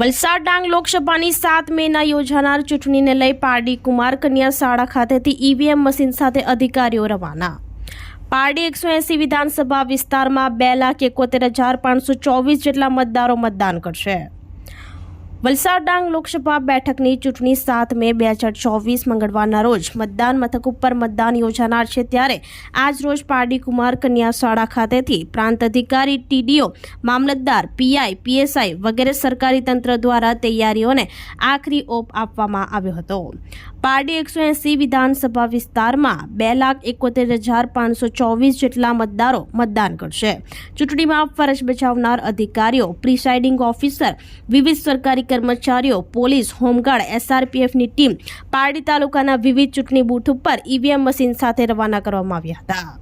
વલસાડ ડાંગ લોકસભાની સાત મેના યોજાનાર ચૂંટણીને લઈ પારડી કુમાર કન્યા શાળા ખાતેથી ઈવીએમ મશીન સાથે અધિકારીઓ રવાના. પારડી એકસો એસી વિધાનસભા વિસ્તારમાં બે લાખ એકોતેર હજાર પાંચસો ચોવીસ જેટલા મતદારો મતદાન કરશે. વલસાડ ડાંગ લોકસભા બેઠકની ચૂંટણી સાત મે બે હજાર ચોવીસ મંગળવારના રોજ મતદાન મથક ઉપર મતદાન યોજાનાર છે ત્યારે આજ રોજ પારડી કુમાર કન્યા શાળા ખાતેથી પ્રાંત અધિકારી, ટીડીઓ, મામલતદાર, પીઆઈ, પીએસઆઈ વગેરે સરકારી તંત્ર દ્વારા તૈયારીઓને આખરી ઓપ આપવામાં આવ્યો હતો. પારડી એકસો એસી વિધાનસભા વિસ્તારમાં બે લાખ એકોતેર હજાર પાંચસો ચોવીસ જેટલા મતદારો મતદાન કરશે. ચૂંટણીમાં ફરજ બજાવનાર અધિકારીઓ, પ્રિસાઇડિંગ ઓફિસર, વિવિધ સરકારી કર્મચારીઓ, પોલીસ, હોમગાર્ડ, એસઆરપીએફની ટીમ પારડી તાલુકાના વિવિધ ચૂંટણી બૂથ ઉપર ઈવીએમ મશીન સાથે રવાના કરવામાં આવ્યા હતા.